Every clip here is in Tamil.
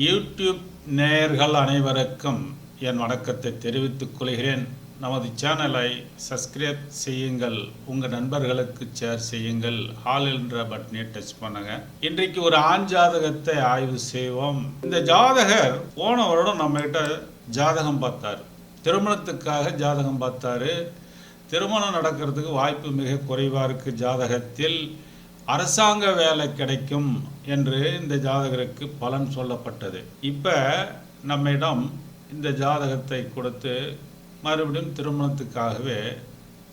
யூடியூப் நேயர்கள் அனைவருக்கும் என் வணக்கத்தை தெரிவித்துக் கொள்கிறேன். நமது சேனலை சப்ஸ்கிரைப் செய்யுங்கள் உங்கள் நண்பர்களுக்கு ஷேர் செய்யுங்கள் ஹால் என்ற பட்டனை டச் பண்ணுங்க. இன்றைக்கு ஒரு ஆண் ஜாதகத்தை ஆய்வு செய்வோம். இந்த ஜாதகர் போன வருடம் நம்மகிட்ட ஜாதகம் பார்த்தார். திருமணத்துக்காக ஜாதகம் பார்த்தாரு. திருமணம் நடக்கிறதுக்கு வாய்ப்பு மிக குறைவாக இருக்குது ஜாதகத்தில். அரசாங்க வேலை கிடைக்கும் என்று இந்த ஜாதகருக்கு பலன் சொல்லப்பட்டது. இப்போ நம்மிடம் இந்த ஜாதகத்தை கொடுத்து மறுபடியும் திருமணத்துக்காகவே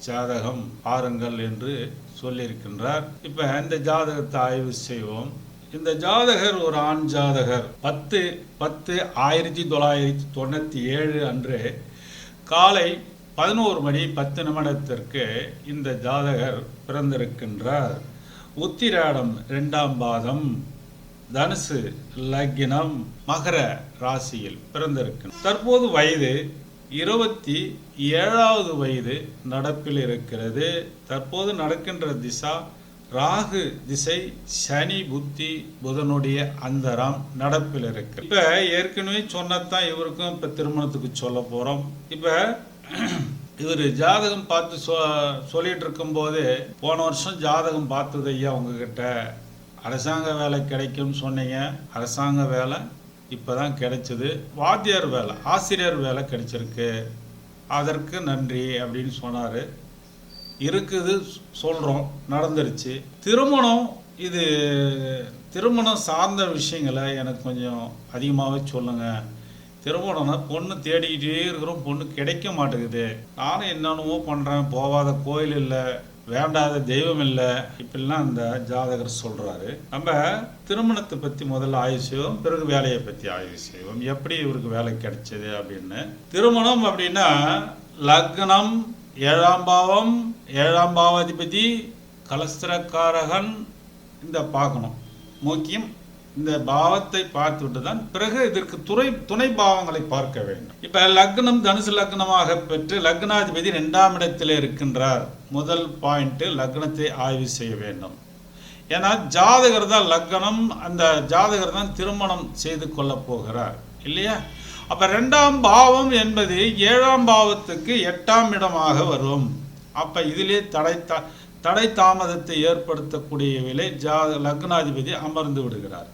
ஜாதகம் பாருங்கள் என்று சொல்லியிருக்கின்றார். இப்போ இந்த ஜாதகத்தை ஆய்வு செய்வோம். இந்த ஜாதகர் ஒரு ஆண் ஜாதகர். பத்து பத்து ஆயிரத்தி தொள்ளாயிரத்தி தொண்ணூற்றி ஏழு அன்று காலை பதினோரு மணி பத்து நிமிடத்திற்கு இந்த ஜாதகர் பிறந்திருக்கின்றார். உத்திராடம் இரண்டாம் பாதம். தனுசு லக்னம் மகர ராசியில் பிறந்திருக்கிறார் தற்போது வயது இருபத்தி ஏழாவது வயது நடப்பில் இருக்கிறது. தற்போது நடக்கின்ற திசா ராகு திசை சனி புத்தி புதனுடைய அந்தரம் நடப்பில் இருக்கு. இப்போ ஏற்கனவே சொன்னதான் இவருக்கும் இப்போ திருமணத்துக்கு சொல்ல போகிறோம் இப்போ இவர் ஜாதகம் பார்த்து சொ சொல்லிட்டு இருக்கும்போது போன வருஷம் ஜாதகம் பார்த்தது ஐயா உங்ககிட்ட. அரசாங்க வேலை கிடைக்கும்னு சொன்னீங்க. அரசாங்க வேலை இப்போ தான் கிடைச்சது. வாத்தியார் வேலை ஆசிரியர் வேலை கிடைச்சிருக்கு. அதற்கு நன்றி அப்படின்னு சொன்னார். இருக்குது சொல்கிறோம் நடந்துருச்சு. திருமணம் இது திருமணம் சார்ந்த விஷயங்களை எனக்கு கொஞ்சம் அதிகமாகவே சொல்லுங்கள் திருமணம்னா பொண்ணு தேடிக்கிட்டே இருக்கிறோம் பொண்ணு கிடைக்க மாட்டேங்குது. நானும் என்னென்னமோ பண்ணுறேன் போகாத கோயில் இல்லை வேண்டாத தெய்வம் இல்லை. இப்படிலாம் அந்த ஜாதகர் சொல்கிறாரு நம்ம திருமணத்தை பற்றி முதல்ல ஆய்வு செய்வோம் பிறகு வேலையை பற்றி ஆய்வு செய்வோம். எப்படி இவருக்கு வேலை கிடைச்சது அப்படின்னு. திருமணம் அப்படின்னா லக்னம் ஏழாம் பாவம் ஏழாம் பாவாதிபதி கலஸ்திரக்காரகன் இந்த பார்க்கணும். முக்கியம் இந்த பாவத்தை பார்த்துவிட்டு தான் பிறகு இதற்கு துறை துணை பாவங்களை பார்க்க வேண்டும். இப்ப லக்னம் தனுசு லக்னமாக பெற்று லக்னாதிபதி இரண்டாம் இடத்தில் இருக்கின்றார். முதல் பாயிண்ட் லக்னத்தை ஆய்வு செய்ய வேண்டும். ஏன்னா ஜாதகர் தான் லக்னம் அந்த ஜாதகர் தான் திருமணம் செய்து கொள்ள போகிறார். இல்லையா? அப்ப ரெண்டாம் பாவம் என்பது ஏழாம் பாவத்துக்கு எட்டாம் இடமாக வரும். அப்ப இதிலே தடை தடை தாமதத்தை ஏற்படுத்தக்கூடிய விலை ஜா லக்னாதிபதி அமர்ந்து விடுகிறார்.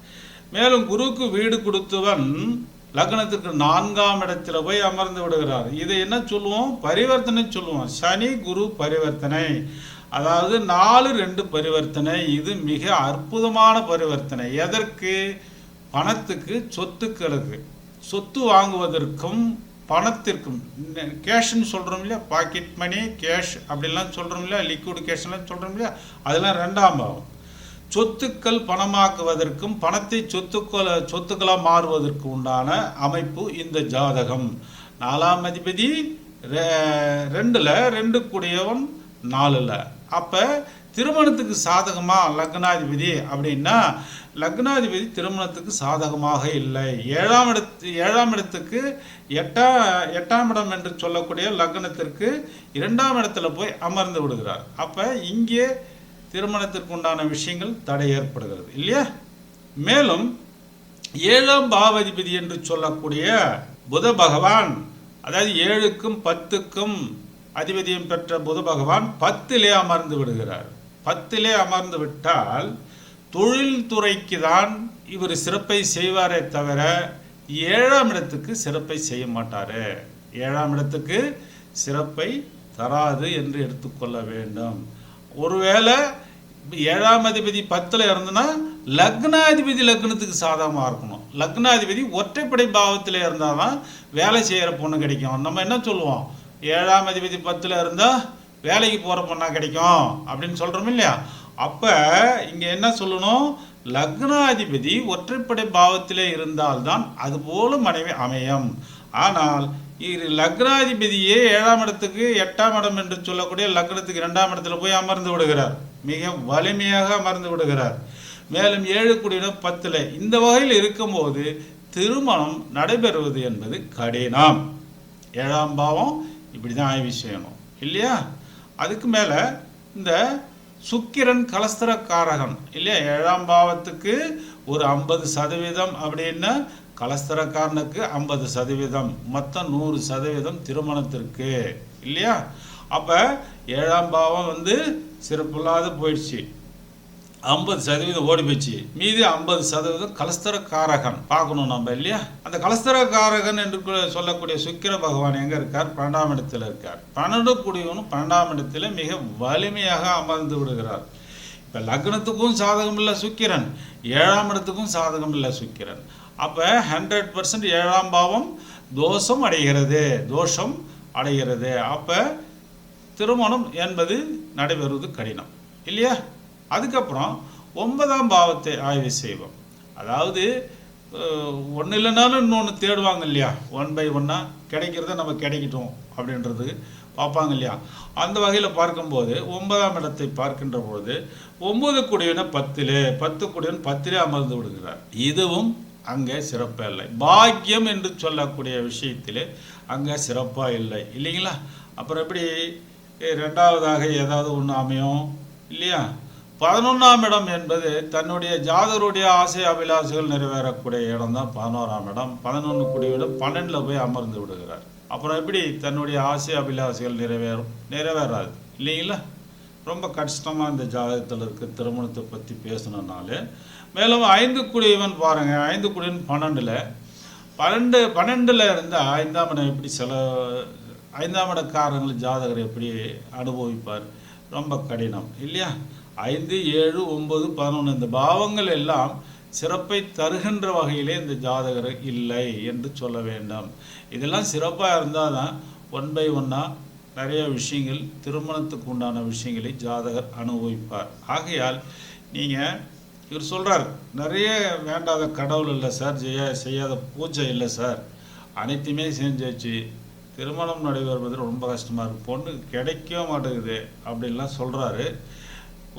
மேலும் குருக்கு வீடு கொடுத்தவன் லக்னத்திற்கு நான்காம் இடத்துல போய் அமர்ந்து விடுகிறார். இதை என்ன சொல்லுவோம்? பரிவர்த்தனை சொல்லுவோம். சனி குரு பரிவர்த்தனை. அதாவது நாலு ரெண்டு பரிவர்த்தனை. இது மிக அற்புதமான பரிவர்த்தனை. எதற்கு? பணத்துக்கு சொத்துக்களுக்கு. சொத்து வாங்குவதற்கும் பணத்திற்கும் கேஷ்ன்னு சொல்கிறோம் இல்லையா? பாக்கெட் மணி கேஷ் அப்படிலாம் சொல்கிறோம் இல்லையா? லிக்விட் கேஷ்லாம் சொல்கிறோம் இல்லையா? அதெல்லாம் ரெண்டாம் பாவம். சொத்துக்கள் பணமாக்குவதற்கும் பணத்தை சொத்துக்கள் சொத்துக்களாக மாறுவதற்கு உண்டான அமைப்பு இந்த ஜாதகம். நாலாம் அதிபதி ரெண்டில் ரெண்டு கூடியவன் நாலில். அப்போ திருமணத்துக்கு சாதகமா லக்னாதிபதி அப்படின்னா லக்னாதிபதி திருமணத்துக்கு சாதகமாக இல்லை. ஏழாம் இடத்து ஏழாம் இடத்துக்கு எட்டா எட்டாம் இடம் என்று சொல்லக்கூடிய லக்னத்திற்கு இரண்டாம் இடத்துல போய் அமர்ந்து விடுகிறார். அப்போ இங்கே திருமணத்திற்கு உண்டான விஷயங்கள் தடை ஏற்படுகிறது இல்லையா? மேலும் ஏழாம் பாவதிபதி என்று சொல்லக்கூடிய புத பகவான் அதாவது ஏழுக்கும் பத்துக்கும் அதிபதியம் பெற்ற புத பகவான் பத்திலே அமர்ந்து விடுகிறார். பத்திலே அமர்ந்து விட்டால் தொழில்துறைக்கு தான் இவர் சிறப்பை செய்வாரே தவிர ஏழாம் இடத்துக்கு சிறப்பை செய்ய மாட்டாரு. ஏழாம் இடத்துக்கு சிறப்பை தராது என்று எடுத்துக்கொள்ள வேண்டும். ஒருவேளை ஏழாம் அதிபதி பத்தில் இருந்ததுன்னா லக்னாதிபதி லக்னத்துக்கு சாதகமாக இருக்கணும். லக்னாதிபதி ஒற்றைப்படை பாவத்தில் இருந்தால் தான் வேலை செய்கிற பொண்ணு கிடைக்கும். நம்ம என்ன சொல்லுவோம்? ஏழாம் அதிபதி பத்தில் இருந்தால் வேலைக்கு போகிற பொண்ணா கிடைக்கும் அப்படின்னு சொல்கிறோம் இல்லையா? அப்போ இங்கே என்ன சொல்லணும்? லக்னாதிபதி ஒற்றைப்படை பாவத்திலே இருந்தால்தான் அதுபோல மனைவி அமையும். ஆனால் இது லக்னாதிபதியே ஏழாம் இடத்துக்கு எட்டாம் இடம் என்று சொல்லக்கூடிய லக்னத்துக்கு இரண்டாம் இடத்துல போய் அமர்ந்து விடுகிறார். மிக வலிமையாக அமர்ந்து விடுகிறார். மேலும் ஏழு குடியிடம் பத்தில் இந்த வகையில் இருக்கும்போது திருமணம் நடைபெறுவது என்பது கடினம். ஏழாம் பாவம் இப்படி தான் ஆய்வு செய்யணும். இல்லையா? அதுக்கு மேலே இந்த சுக்கிரன் கலஸ்திரக்காரகன் இல்லையா? ஏழாம் பாவத்துக்கு ஒரு ஐம்பது சதவீதம் அப்படின்னா கலஸ்தரக்காரனுக்கு ஐம்பது சதவீதம் மொத்தம் நூறு சதவீதம் திருமணத்திற்கு இல்லையா? அப்போ ஏழாம் பாவம் வந்து சிறப்பில்லாத போயிடுச்சு. ஐம்பது சதவீதம் ஓடி போச்சு. மீதி ஐம்பது சதவீதம் கலஸ்தரக்காரகன். பார்க்கணும் நம்ம இல்லையா? அந்த கலஸ்தரக்காரகன் என்று சொல்லக்கூடிய சுக்கிர பகவான் எங்கே இருக்கார்? பன்னெண்டாம் இடத்தில் இருக்கார். பன்னெண்டு குடிவனும் பன்னெண்டாம் இடத்தில் மிக வலிமையாக அமர்ந்து விடுகிறார். இப்போ லக்னத்துக்கும் சாதகம் இல்லை சுக்கிரன். ஏழாம் இடத்துக்கும் சாதகம் இல்லை சுக்கிரன். அப்போ ஹண்ட்ரட் பர்சன்ட் ஏழாம் பாவம் தோஷம் அடைகிறது. தோஷம் அடைகிறது. அப்போ திருமணம் என்பது நடைபெறுவது கடினம். இல்லையா? அதுக்கப்புறம் ஒன்பதாம் பாவத்தை ஆய்வு செய்வோம். அதாவது ஒன்று இல்லைனாலும் இன்னொன்று தேடுவாங்க இல்லையா? ஒன் பை ஒன்னாக கிடைக்கிறத நம்ம கிடைக்கட்டும் அப்படின்றது பார்ப்பாங்க இல்லையா? அந்த வகையில் பார்க்கும்போது ஒன்பதாம் இடத்தை பார்க்கின்ற பொழுது ஒம்பது குடியன பத்திலே பத்து குடியன் பத்திலே அமர்ந்து விடுகிறார். இதுவும் அங்கே சிறப்பாக இல்லை. பாக்கியம் என்று சொல்லக்கூடிய விஷயத்திலே அங்கே சிறப்பாக இல்லை. இல்லைங்களா? அப்புறம் எப்படி ரெண்டாவதாக ஏதாவது ஒன்று அமையும்? இல்லையா? பதினொன்றாம் இடம் என்பது தன்னுடைய ஜாதகருடைய ஆசை அபிலாசைகள் நிறைவேறக்கூடிய இடம் தான் பதினோராம் இடம். பதினொன்று குடிவிட பன்னெண்டில் போய் அமர்ந்து விடுகிறார். அப்புறம் எப்படி தன்னுடைய ஆசை அபிலாசைகள் நிறைவேறும்? நிறைவேறாது. இல்லைங்களா? ரொம்ப கஷ்டமாக இந்த ஜாதகத்தில் இருக்க திருமணத்தை பற்றி பேசணுன்னாலே மேலும் ஐந்து குடியவன் பாருங்கள் ஐந்து குடியின் பன்னெண்டில். பன்னெண்டு பன்னெண்டில் இருந்தால் ஐந்தாம் இடம் எப்படி சில ஐந்தாம் இடக்காரங்கள் ஜாதகர் எப்படி அனுபவிப்பார்? ரொம்ப கடினம் இல்லையா? ஐந்து ஏழு ஒன்பது பதினொன்று இந்த பாவங்கள் எல்லாம் சிறப்பை தருகின்ற வகையிலே இந்த ஜாதகர் இல்லை என்று சொல்ல வேண்டும். இதெல்லாம் சிறப்பாக இருந்தால் தான் ஒன் பை ஒன்னாக நிறைய விஷயங்கள் திருமணத்துக்கு உண்டான விஷயங்களை ஜாதகர் அனுபவிப்பார். ஆகையால் நீங்கள் இவர் சொல்கிறார் நிறைய வேண்டாத கடவுள் இல்லை சார் செய்ய செய்யாத பூஜை இல்லை சார். அனைத்துமே செஞ்சாச்சு. திருமணம் நடைபெறுவது ரொம்ப கஷ்டமாக இருக்குது பொண்ணு கிடைக்க மாட்டேங்குது அப்படின்லாம் சொல்கிறாரு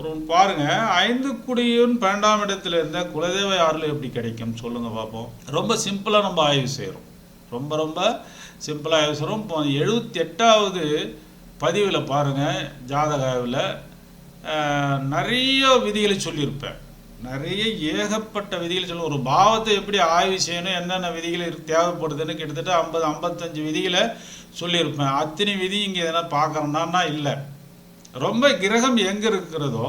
ஒரு பாருங்க ஐந்து குடியும் பன்னெண்டாம் இடத்துல இருந்த குலதெய்வ யாரில் எப்படி கிடைக்கும்? சொல்லுங்க பார்ப்போம் ரொம்ப சிம்பிளாக நம்ம ஆய்வு செய்கிறோம் ரொம்ப ரொம்ப சிம்பிளாக ஆய்வு செய்கிறோம் இப்போ எழுபத்தி எட்டாவது பதிவில் பாருங்கள் ஜாதக ஆய்வில் நிறைய விதிகளை சொல்லியிருப்பேன். நிறைய ஏகப்பட்ட விதிகளை சொல்லுவோம் ஒரு பாவத்தை எப்படி ஆய்வு செய்யணும் என்னென்ன விதிகள் தேவைப்படுதுன்னு கிட்டத்தட்ட ஐம்பது ஐம்பத்தஞ்சு விதிகளை சொல்லியிருப்பேன். அத்தனை விதி இங்கே எதனா பார்க்குறோன்னா இல்லை. ரொம்ப கிரகம் எங்கே இருக்கிறதோ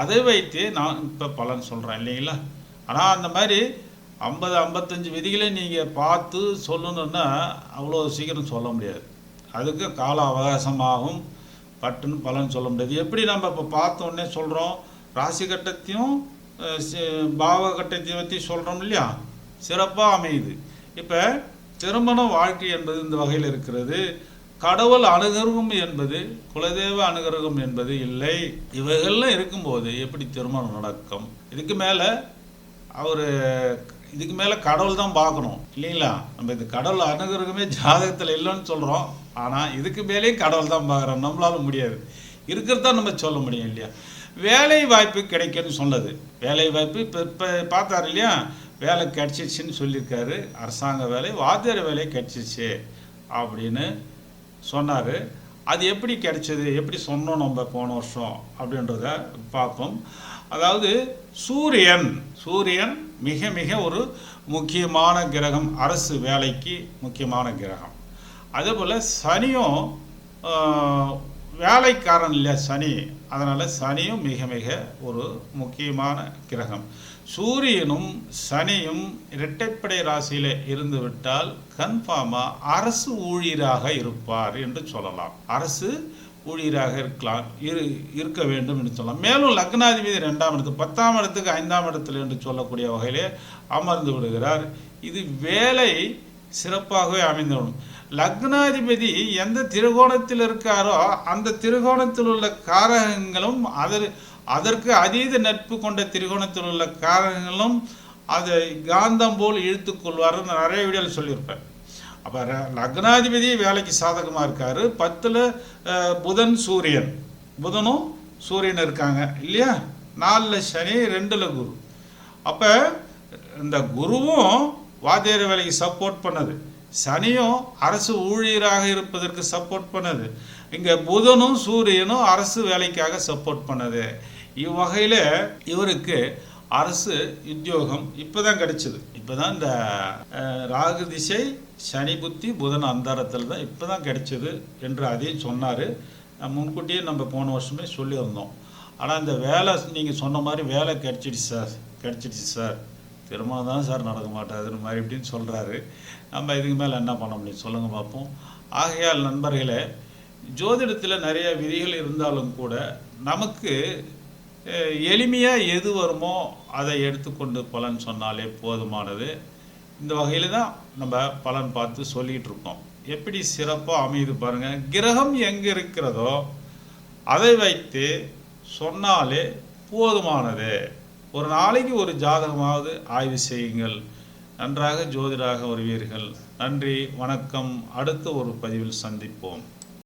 அதை வைத்து நான் இப்போ பலன் சொல்கிறேன் இல்லைங்களா? ஆனால் அந்த மாதிரி ஐம்பது ஐம்பத்தஞ்சு விதிகளை நீங்கள் பார்த்து சொல்லணுன்னா அவ்வளோ சீக்கிரம் சொல்ல முடியாது. அதுக்கு கால அவகாசமாகும். பட்டுன்னு பலன் சொல்ல முடியாது. எப்படி நம்ம இப்போ பார்த்தோன்னே சொல்கிறோம் ராசி கட்டத்தையும் பாவ கட்டத்தையும் பற்றி சொல்கிறோம் இல்லையா? சிறப்பாக அமையுது. இப்போ திருமண வாழ்க்கை என்பது இந்த வகையில் இருக்கிறது. கடவுள் அனுகிரகம் என்பது குலதெய்வ அனுகிரகம் என்பது இல்லை. இவைகள்லாம் இருக்கும்போது எப்படி திருமணம் நடக்கும்? இதுக்கு மேலே அவர் இதுக்கு மேலே கடவுள் தான் பார்க்கணும். இல்லைங்களா? நம்ம இது கடவுள் அனுகிரகமே ஜாதகத்தில் இல்லைன்னு சொல்கிறோம் ஆனால் இதுக்கு மேலேயே கடவுள் தான் பார்க்குறோம் நம்மளால முடியாது. இருக்கிறதா நம்ம சொல்ல முடியும் இல்லையா? வேலை வாய்ப்பு கிடைக்கும்னு சொன்னது. வேலை வாய்ப்பு இப்போ இப்போ பார்த்தாரு இல்லையா? வேலை கிடச்சிச்சின்னு சொல்லியிருக்காரு. அரசாங்க வேலை வாத்தியார் வேலை கிடச்சிச்சு அப்படின்னு சொன்னார். அது எப்படி கிடைச்சது? எப்படி சொன்னோம் நம்ம போன வருஷம்? அப்படின்றத பார்ப்போம். அதாவது சூரியன் சூரியன் மிக மிக ஒரு முக்கியமான கிரகம். அரசு வேலைக்கு முக்கியமான கிரகம். அதே போல் சனியும் வேலைக்காரன் இல்லையா சனி அதனால் சனியும் மிக மிக ஒரு முக்கியமான கிரகம். சூரியனும் சனியும் இரட்டைப்படை ராசியில் இருந்துவிட்டால் கன்ஃபார்மாக அரசு ஊழியராக இருப்பார் என்று சொல்லலாம். அரசு ஊழியராக இருக்கலாம் இரு இருக்க வேண்டும் என்று சொல்லலாம். மேலும் லக்னாதிபதி ரெண்டாம் இடத்து பத்தாம் இடத்துக்கு ஐந்தாம் இடத்துல என்று சொல்லக்கூடிய வகையிலே அமர்ந்து விடுகிறார். இது வேலை சிறப்பாகவே அமைந்துவிடும் லக்னாதிபதி எந்த திருகோணத்தில் இருக்காரோ அந்த திருகோணத்தில் உள்ள காரகங்களும் அதர் அதற்கு அதீத நட்பு கொண்ட திருகோணத்தில் உள்ள காரகங்களும் அதை காந்தம் போல் இழுத்து கொள்வார்னு நிறைய வீடியோவில் சொல்லியிருப்பேன் அப்போ லக்னாதிபதி வேலைக்கு சாதகமாக இருக்கார். பத்தில் புதன் சூரியன். புதனும் சூரியன் இருக்காங்க இல்லையா? நாலில் சனி ரெண்டில் குரு. அப்போ இந்த குருவும் வாத்தியார் வேலைக்கு சப்போர்ட் பண்ணது. சனியும் அரசு ஊழியராக இருப்பதற்கு சப்போர்ட் பண்ணது. இங்கே புதனும் சூரியனும் அரசு வேலைக்காக சப்போர்ட் பண்ணது. இவ்வகையில் இவருக்கு அரசு உத்தியோகம் இப்போ தான் கிடைச்சிது. இப்போ தான் இந்த ராகு திசை சனி புத்தி புதன் அந்தாரத்தில் தான் இப்போ தான் கிடைச்சது என்று அதையும் சொன்னார். முன்கூட்டியே நம்ம போன வருஷமே சொல்லியிருந்தோம். ஆனால் இந்த வேலை நீங்கள் சொன்ன மாதிரி வேலை கிடச்சிடுச்சு சார். கிடச்சிடுச்சு சார். திருமணம் தான் சார் நடக்க மாட்டாதுன்னு மாதிரி இப்படின்னு சொல்கிறாரு நம்ம இதுக்கு மேலே என்ன பண்ண முடியும்? சொல்லுங்கள் பார்ப்போம் ஆகையால் நண்பர்களே ஜோதிடத்தில் நிறைய விதிகள் இருந்தாலும் கூட நமக்கு எளிமையாக எது வருமோ அதை எடுத்துக்கொண்டு பலன் சொன்னாலே போதுமானது. இந்த வகையில் தான் நம்ம பலன் பார்த்து சொல்லிகிட்டு இருக்கோம். எப்படி சிறப்பாக அமையுது பாருங்கள் கிரகம் எங்கே இருக்கிறதோ அதை வைத்து சொன்னாலே போதுமானது. ஒரு நாளைக்கு ஒரு ஜாதகமாவது ஆய்வு செய்யுங்கள். நன்றாக ஜோதிடாக வருவீர்கள். நன்றி வணக்கம். அடுத்த ஒரு பதிவில் சந்திப்போம்.